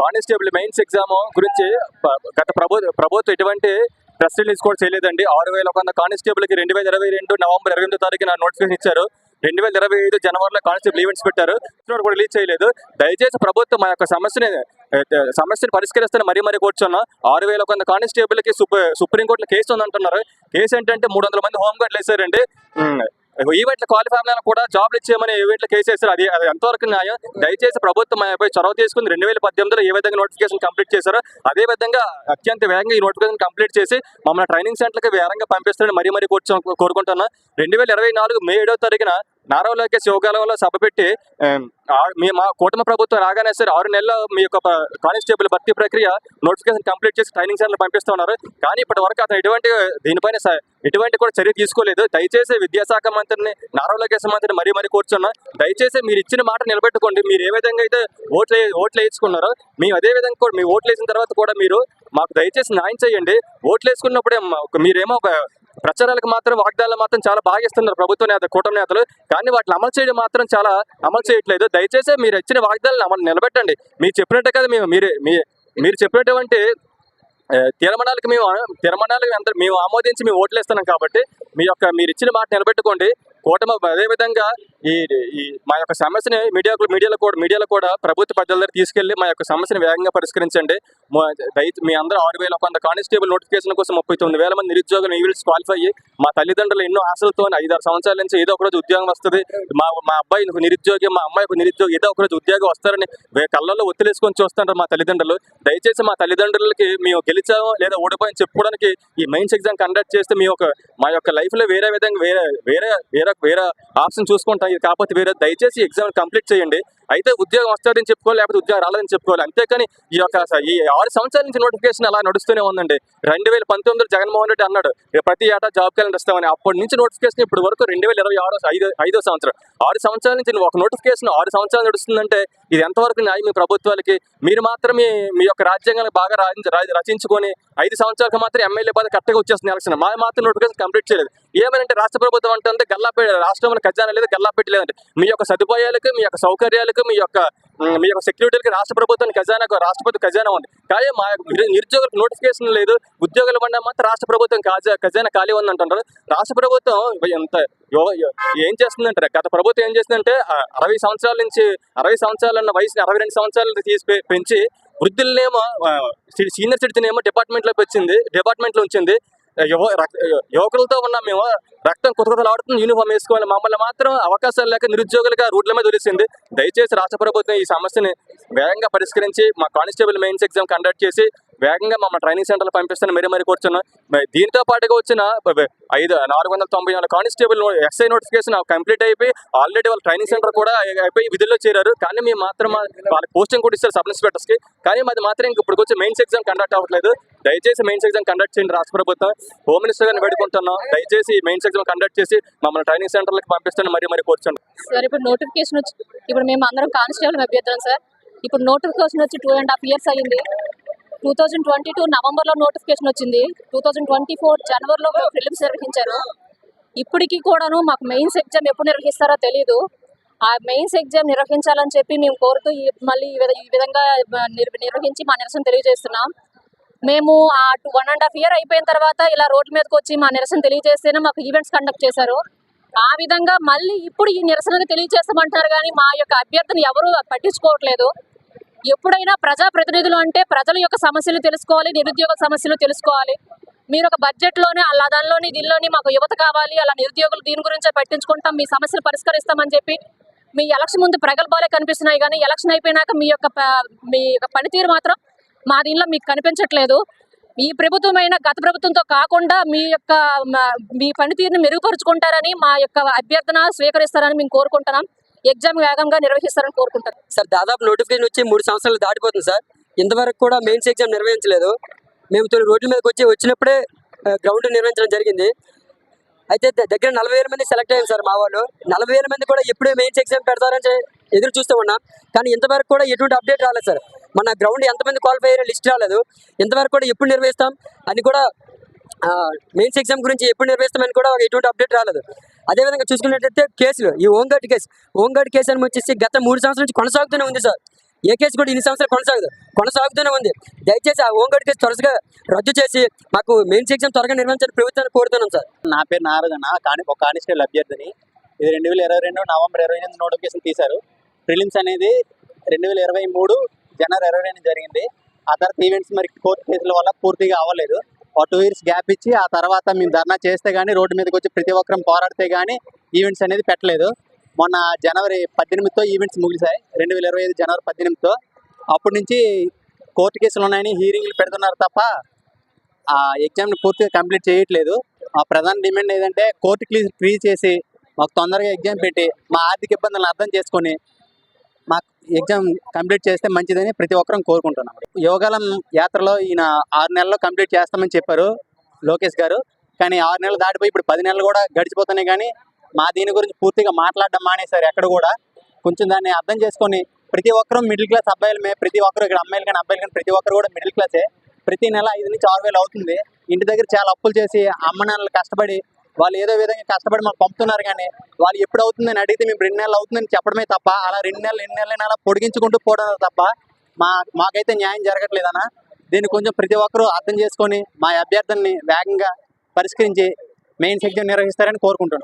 Constable mains exam గురించి గత ప్రభు ప్రభుత్వం ఎటువంటి ప్రెస్ రిలీజ్ కూడా చేయలేదండి. ఆరు వేల ఒక వంద కానిస్టేబుల్కి రెండు వేల ఇరవై రెండు నవంబర్ ఇరవై ఎనిమిదో తారీఖున నోటిఫికేషన్ ఇచ్చారు. రెండు వేల ఇరవై ఐదు జనవరిలో కానిస్టేబుల్ ఈవెంట్స్ పెట్టారు. కూడా రిలీజ్ చేయలేదు. దయచేసి ప్రభుత్వం మా యొక్క సమస్యని సమస్యను పరిష్కరిస్తాను మరీ మరీ కూర్చున్నాం. ఆరు వేల ఒక వంద కానిస్టేబుల్ సుప్రీంకోర్టులో కేసు ఉందంటున్నారు. కేసు ఏంటంటే మూడు వందల మంది హోంగార్డులు వేసారండి. ఈవెంట్ల క్వాలిఫై కూడా జాబ్లు ఇచ్చేయమని ఈవెంట్లు కేసేసారు అది అది ఎంతవరకు న్యాయం? దయచేసి ప్రభుత్వం మాపై చొరవ తీసుకుని రెండు వేల పద్దెనిమిదిలో ఏ విధంగా నోటిఫికేషన్ కంప్లీట్ చేశారో అదే విధంగా అత్యంత వేగంగా ఈ నోటిఫికేషన్ కంప్లీట్ చేసి మమ్మల్ని ట్రైనింగ్ సెంటర్కి వేగంగా పంపిస్తారని మరీ మరీ కూర్చో కోరుకుంటున్నాను రెండు వేల ఇరవై నాలుగు మే ఏడో తారీఖున నారా లోకేష్ యోగాలలో సభ పెట్టి ఆ- మీ మా కూటమి ప్రభుత్వం రాగానే సరే ఆరు నెలల్లో మీ యొక్క కానిస్టేబుల్ భర్తీ ప్రక్రియ నోటిఫికేషన్ కంప్లీట్ చేసి ట్రైనింగ్ సెంటర్ పంపిస్తున్నారు. కానీ ఇప్పటి వరకు అతను ఎటువంటి దీనిపైన స- ఎటువంటి కూడా చర్య తీసుకోలేదు. దయచేసి విద్యాశాఖ మంత్రిని నారా లోకేష్ మంత్రిని మరీ మరీ కూర్చున్నా దయచేసి మీరు ఇచ్చిన మాట నిలబెట్టుకోండి. మీరు ఏ విధంగా అయితే ఓట్లు వే- ఓట్లు వేయించుకున్నారో మేము అదే విధంగా కూడా మీ ఓట్లు వేసిన తర్వాత కూడా మీరు మాకు దయచేసి న్యాయం చేయండి. ఓట్లు వేసుకున్నప్పుడే మీరేమో ఒక ప్రచారాలకు మాత్రం వాగ్దానాలు మాత్రం చాలా బాగా ఇస్తున్నారు ప్రభుత్వ నేత కూటమి నేతలు. కానీ వాటిని అమలు చేయడం మాత్రం చాలా అమలు చేయట్లేదు. దయచేసి మీరు ఇచ్చిన వాగ్దానాలను అమలు నిలబెట్టండి. మీరు చెప్పినట్టే కదా మేము మీరు మీ మీరు చెప్పినటువంటి తీర్మానాలకు మేము తీర్మానాలకు అందరూ మేము ఆమోదించి మేము ఓట్లేస్తున్నాం కాబట్టి మీ యొక్క మీరు ఇచ్చిన మాట నిలబెట్టుకోండి. కూటమి అదే విధంగా ఈ ఈ మా యొక్క సమస్యని మీడియా మీడియాలో కూడా మీడియాలో కూడా ప్రభుత్వ పెద్దల దగ్గర తీసుకెళ్ళి మా యొక్క సమస్యను వేగంగా పరిష్కరించండి. మా- మీ అందరూ ఆరు వేల కొంత కానిస్టేబుల్ నోటిఫికేషన్ కోసం ముప్పై తొమ్మిది వేల మంది నిరుద్యోగులు ఈవిల్స్ క్వాలిఫై అయ్యి మా తల్లిదండ్రులు ఎన్నో ఆశలతో ఐదారు సంవత్సరాల నుంచి ఏదో ఒక రోజు ఉద్యోగం వస్తుంది. మా మా అబ్బాయి నిరుద్యోగి మా అమ్మాయి నిరుద్యోగి ఏదో ఒక రోజు ఉద్యోగం వస్తారని కళ్ళల్లో ఒత్తిలేసుకొని చూస్తుంటారు మా తల్లిదండ్రులు. దయచేసి మా తల్లిదండ్రులకి మేము గెలిచామో లేదా ఓడిపోయామని చెప్పుకోవడానికి ఈ మెయిన్స్ ఎగ్జామ్ కండక్ట్ చేస్తే మీ యొక్క మా యొక్క లైఫ్లో వేరే విధంగా వేరే వేరే వేరే వేరే ఆప్షన్ చూసుకుంటాం. కాకపోతే వేరే దయచేసి ఎగ్జామ్ కంప్లీట్ చేయండి. అయితే ఉద్యోగం వస్తాడని చెప్పుకోవాలి లేకపోతే ఉద్యోగం రాలేదని చెప్పుకోవాలి. అంతేకాని ఈ యొక్క స- ఈ ఆరు సంవత్సరాల నుంచి నోటిఫికేషన్ అలా నడుస్తూనే ఉందండి. రెండు వేల పంతొమ్మిదిలో జగన్మోహన్ రెడ్డి అన్నాడు ప్రతి ఏటా జాబ్ క్యాలెండర్ ఇస్తామని. అప్పటి నుంచి నోటిఫికేషన్ ఇప్పుడు వరకు రెండు వేల ఇరవై ఆరో ఐదో ఐదో సంవత్సరం. ఆరు సంవత్సరాల నుంచి ఒక నోటిఫికేషన్ ఆరు సంవత్సరాలు నడుస్తుందంటే ఇది ఎంతవరకు న్యాయం మీ ప్రభుత్వాలకి? మీరు మాత్రమే మీ యొక్క రాజ్యాంగాన్ని బాగా రా- రచించుకొని ఐదు సంవత్సరాలకు మాత్రం ఎమ్మెల్యే పదవి కరెక్ట్గా వచ్చేస్తుంది ఎలక్షన్. మా మాత్రం నోటిఫికేషన్ కంప్లీట్ చేయలేదు. ఏమనంటే రాష్ట్ర ప్రభుత్వం అంటే గల్లాపే రాష్ట్రంలో ఖజానా లేదు గల్లా లేదంటే. మీ యొక్క సదుపాయాలకు మీ యొక్క సౌకర్యాలు మీ యొక్క మీ యొక్క సెక్యూరిటీకి రాష్ట్ర ప్రభుత్వానికి ఖజానా రాష్ట్రపతి ఖజానా ఉంది. కానీ మా నిరుద్యోగులకు నోటిఫికేషన్ లేదు. ఉద్యోగులు పడినా మాత్రం రాష్ట్ర ప్రభుత్వం ఖజానా ఖాళీ ఉంది అంటున్నారు రాష్ట్ర ప్రభుత్వం ఎంత యో- ఏం చేస్తుందంటారు? గత ప్రభుత్వం ఏం చేస్తుందంటే అరవై సంవత్సరాల నుంచి అరవై సంవత్సరాలు ఉన్న వయసుని అరవై రెండు సంవత్సరాలు తీసి పెంచి వృద్ధులనేమో సీనియర్ సిటిజన్ ఏమో డిపార్ట్మెంట్లోకి వచ్చింది. డిపార్ట్మెంట్లో ఉంచింది. యువ యువకులతో ఉన్న మేము రక్తం కుతకుతలాడుతుంది యూనిఫామ్ వేసుకోవాలి. మమ్మల్ని మాత్రం అవకాశాలు లేక నిరుద్యోగులుగా రోడ్ల మీద వదిలేసింది దయచేసి రాష్ట్ర ప్రభుత్వం ఈ సమస్యని వేగంగా పరిష్కరించి మా కానిస్టేబుల్ మెయిన్స్ ఎగ్జామ్ కండక్ట్ చేసి వేగంగా మమ్మల్ని ట్రైనింగ్ సెంటర్లు పంపిస్తాను మరీ మరీ కూర్చున్నాం దీంతో పాటుగా వచ్చిన ఐదు నాలుగు వందల తొంభై నాలుగు కానిస్టేబుల్ ఎస్ఐ నోటిఫికేషన్ కంప్లీట్ అయిపోయి ఆల్రెడీ వాళ్ళ ట్రైనింగ్ సెంటర్ కూడా అయిపోయి విధుల్లో చేరారు. కానీ మేము మాత్రం వాళ్ళకి పోస్టింగ్ కూడా ఇస్తారు సబ్ ఇన్స్పెక్టర్స్కి కానీ మాది మాత్రం ఇంక ఇప్పుడు వచ్చి మెయిన్స్ ఎగ్జామ్ కండక్ట్ అవ్వట్లేదు. దయచేసి మెయిన్స్ ఎగ్జామ్ కండక్ట్ చేయండి రాష్ట్ర ప్రభుత్వం. హోమ్ మినిస్టర్ గారిని పెట్టుకుంటున్నాం దయచేసి మెయిన్స్ ఎగ్జామ్ కండక్ట్ చేసి మమ్మల్ని ట్రైనింగ్ సెంటర్లకు పంపిస్తాను. మరీ మరీ కూర్చోండి సార్ ఇప్పుడు నోటిఫికేషన్ వచ్చి ఇప్పుడు మేము అందరం కానిస్టేబుల్ అభ్యర్థులం సార్. ఇప్పుడు నోటిఫికేషన్ వచ్చి టూ అండ్ హాఫ్ ఇయర్స్ అయ్యింది. టూ థౌజండ్ ట్వంటీ టూ నవంబర్లో నోటిఫికేషన్ వచ్చింది. టూ థౌజండ్ ట్వంటీ ఫోర్ జనవరిలో ఫిలిమ్స్ నిర్వహించారు. ఇప్పటికీ కూడాను మాకు మెయిన్స్ ఎగ్జామ్ ఎప్పుడు నిర్వహిస్తారో తెలియదు ఆ మెయిన్స్ ఎగ్జామ్ నిర్వహించాలని చెప్పి మేము కోరుతూ ఈ- మళ్ళీ ఈ ఈ విధంగా నిర్- నిర్వహించి మా నిరసన తెలియజేస్తున్నాం. మేము ఆ వన్ అండ్ హాఫ్ ఇయర్ అయిపోయిన తర్వాత ఇలా రోడ్డు మీదకి వచ్చి మా నిరసన తెలియజేస్తేనే మాకు ఈవెంట్స్ కండక్ట్ చేశారు. ఆ విధంగా మళ్ళీ ఇప్పుడు ఈ నిరసనని తెలియజేస్తామంటున్నారు కానీ మా యొక్క అభ్యర్థిని ఎవరు పట్టించుకోవట్లేదు. ఎప్పుడైనా ప్రజా ప్రతినిధులు అంటే ప్రజల యొక్క సమస్యలు తెలుసుకోవాలి నిరుద్యోగ సమస్యలు తెలుసుకోవాలి. మీరు ఒక బడ్జెట్లోనే అలా దానిలోని దీనిలోని మాకు యువత కావాలి అలా నిరుద్యోగులు దీని గురించే పట్టించుకుంటాం మీ సమస్యలు పరిష్కరిస్తామని చెప్పి మీ ఎలక్షన్ ముందు ప్రగల్భాలే కనిపిస్తున్నాయి కానీ ఎలక్షన్ అయిపోయినాక మీ యొక్క మీ యొక్క పనితీరు మాత్రం మా దీనిలో మీకు కనిపించట్లేదు. ఈ ప్రభుత్వమైన గత ప్రభుత్వంతో కాకుండా మీ యొక్క మీ పనితీరుని మెరుగుపరుచుకుంటారని మా యొక్క అభ్యర్థన స్వీకరిస్తారని మేము కోరుకుంటున్నాం. ఎగ్జామ్ వేగంగా నిర్వహిస్తారని కోరుకుంటారు. సార్ దాదాపు నోటిఫికేషన్ వచ్చి మూడు సంవత్సరాలు దాటిపోతుంది సార్. ఇంతవరకు కూడా మెయిన్స్ ఎగ్జామ్ నిర్వహించలేదు. మేము తొలి రోడ్ల మీదకి వచ్చి వచ్చినప్పుడే గ్రౌండ్ నిర్వహించడం జరిగింది. అయితే దగ్గర నలభై వేల మంది సెలెక్ట్ అయ్యారు సార్ మా వాళ్ళు. నలభై వేల మంది కూడా ఎప్పుడే మెయిన్స్ ఎగ్జామ్ పెడతారని ఎదురు చూస్తూ ఉన్నాం. కానీ ఇంతవరకు కూడా ఎటువంటి అప్డేట్ రాలేదు సార్. మన గ్రౌండ్ ఎంతమంది క్వాలిఫై అయ్యారో లిస్ట్ రాలేదు. ఇంతవరకు కూడా ఎప్పుడు నిర్వహిస్తాం అని కూడా మెయిన్స్ ఎగ్జామ్ గురించి ఎప్పుడు నిర్వహిస్తామని కూడా ఒక ఎటువంటి అప్డేట్ రాలేదు. అదేవిధంగా చూసుకున్నట్లయితే కేసులు ఈ హోంగార్డ్ కేసు. హోంగార్డ్ కేసు అని వచ్చేసి గత మూడు సంవత్సరాల నుంచి కొనసాగుతూనే ఉంది సార్. ఏ కేసు కూడా ఇన్ని సంవత్సరాలు కొనసాగదు. కొనసాగుతూనే ఉంది. దయచేసి ఆ హోంగార్డ్ కేసు త్వరగా రద్దు చేసి మాకు మెయిన్స్ ఎగ్జామ్ త్వరగా నిర్వహించాలని ప్రభుత్వాన్ని కోరుతున్నాం సార్. నా పేరు నారదన కాని ఒక కానిస్టేబుల్ అభ్యర్థిని ఇది రెండు వేల ఇరవై రెండు నవంబర్ ఇరవై ఎనిమిది నోటిఫికేషన్ తీశారు. ప్రిలిమ్స్ అనేది రెండు వేల ఇరవై మూడు జనవరి ఇరవై రెండు జరిగింది. అదర్ ఈవెంట్స్ మరి కోర్టు కేసుల వల్ల పూర్తిగా అవ్వలేదు. టూ ఇయర్స్ గ్యాప్ ఇచ్చి ఆ తర్వాత మేము ధర్నా చేస్తే కానీ రోడ్డు మీదకి వచ్చి ప్రతి ఒక్కరం పోరాడితే కానీ ఈవెంట్స్ అనేది పెట్టలేదు. మొన్న జనవరి పద్దెనిమిదితో ఈవెంట్స్ ముగిశాయి. రెండు వేల ఇరవై ఐదు జనవరి పద్దెనిమిదితో. అప్పటి నుంచి కోర్టు కేసులు ఉన్నాయని హీరింగ్లు పెడుతున్నారు తప్ప ఆ ఎగ్జామ్ని పూర్తిగా కంప్లీట్ చేయట్లేదు. మా ప్రధాన డిమాండ్ ఏదంటే కోర్టు క్లీ ఫ్రీ చేసి మాకు తొందరగా ఎగ్జామ్ పెట్టి మా ఆర్థిక ఇబ్బందులను అర్థం చేసుకొని ఎగ్జామ్ కంప్లీట్ చేస్తే మంచిదని ప్రతి ఒక్కరం కోరుకుంటున్నాం. యోగాలం యాత్రలో ఈయన ఆరు నెలల్లో కంప్లీట్ చేస్తామని చెప్పారు లోకేష్ గారు. కానీ ఆరు నెలలు దాటిపోయి ఇప్పుడు పది నెలలు కూడా గడిచిపోతున్నాయి కానీ మా దీని గురించి పూర్తిగా మాట్లాడడం మానేశారు ఎక్కడ కూడా. కొంచెం దాన్ని అర్థం చేసుకొని ప్రతి ఒక్కరూ మిడిల్ క్లాస్ అబ్బాయిలమే ప్రతి ఒక్కరు ఇక్కడ అమ్మాయిలు కానీ అబ్బాయిలు కానీ ప్రతి ఒక్కరు కూడా మిడిల్ క్లాసే. ప్రతి నెల ఐదు నుంచి ఆరు వేలు అవుతుంది. ఇంటి దగ్గర చాలా అప్పులు చేసి అమ్మ నాన్నలు కష్టపడి వాళ్ళు ఏదో విధంగా కష్టపడి మాకు పంపుతున్నారు కానీ వాళ్ళు ఎప్పుడు అవుతుందని అడిగితే మేము రెండు నెలలు అవుతుందని చెప్పడమే తప్ప అలా రెండు నెలలు ఎన్ని నెలలు అలా పొడిగించుకుంటూ పోవడం తప్ప మా మాకైతే న్యాయం జరగట్లేదన్న. దీన్ని కొంచెం ప్రతి ఒక్కరూ అర్థం చేసుకొని మా అభ్యర్థుల్ని వేగంగా పరిష్కరించి మెయిన్ ఎగ్జామ్ నిర్వహిస్తారని కోరుకుంటున్నాను